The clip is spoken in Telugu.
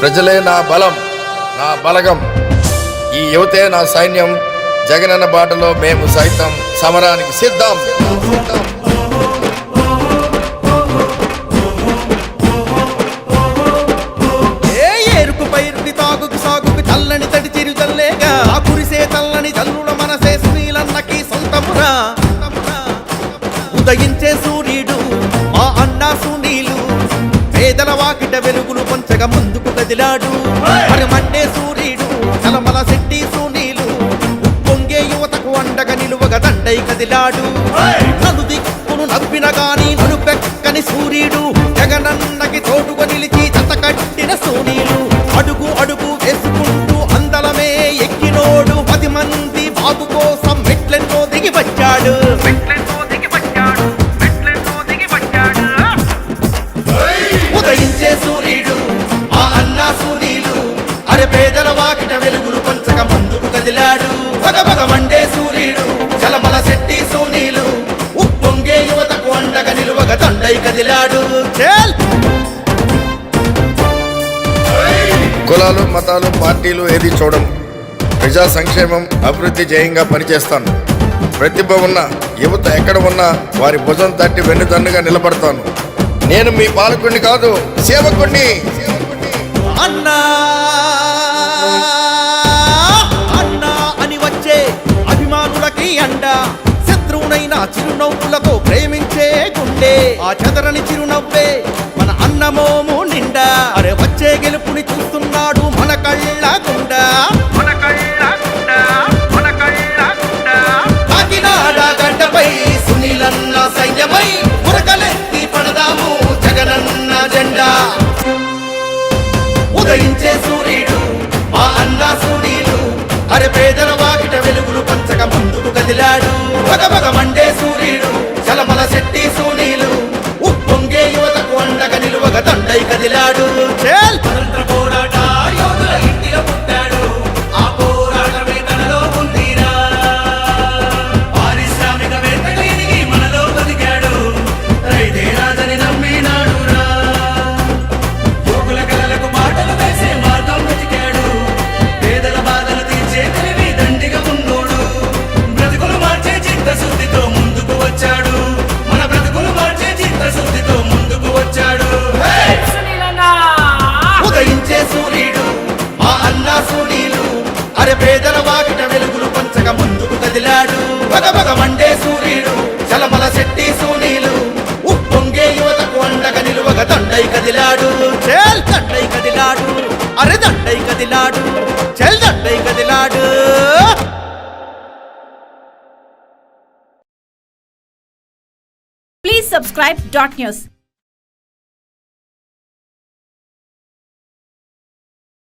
ప్రజలే నా బలం నా బలగం. ఈ యువతే నా సైన్యం జగనన్న బాటలో మేము సైతం సమరానికి సిద్ధం. ఏ ఏరుకు పైరుకి తాగుకు సాగుకు చల్లని తడి చిరు చల్లేగా ఆ కురిసే చల్లని చల్లుల మనసే సునీలన్నకి సొంతమురా. ఉదయించే సూర్యుడు మా అన్న సునీలు పేదల వాకిట వెలుగులు పంచగ ముందుకు కదిలాడు. మరి మండే సూర్యుడు చలమల శెట్టి సునీలు. పొంగే యువతకు అండగా నిలువగా దండై కదిలాడు. నలు దిక్కును నవ్విన గాని నలుపెక్కని సూర్యుడు జగనన్నకి తోడుగా నిలిచి జత కట్టిన సూనీలు. అడుగు అడుగు వెలుగులు పంచక ముందుకు కదిలాడు. పగ పగ మండే సూర్యుడు చలమల శెట్టి సూనీలు ఉప్పొంగే యువతకు అండగా నిలువగ తండై కదిలాడు. చేల్ కులాలు మతాలు పార్టీలు ఏది చూడం ప్రజా సంక్షేమం అభివృద్ధి జయంగా పనిచేస్తాను. ప్రతిభ ఉన్న యువత ఎక్కడ ఉన్నా వారి భుజం తట్టి వెన్నుదన్నుగా నిలబడతాను. నేను మీ పాలకుడిని కాదు సేవకుడిని. అన్నా అన్నా! శత్రువునైనా చిరునవ్వులతో ప్రేమించే గుండె. ఆ చెదరని చిరునవ్వే మన అన్నమోము నిండా. అరే వచ్చే గెలుపుని చూస్తున్నాడు మన కళ్ళ గుండా. మన కళ్ళ గుండా మన కళ్ళ గుండా. కాకినాడ గడ్డపై సునీలన్న సైన్యమై పడదాము జగనన్న జెండా. ఉదయించే సూర్యుడు మా అన్న సూర్యులు అరే పేదల కదిలాడు పగ పగ subscribe dot news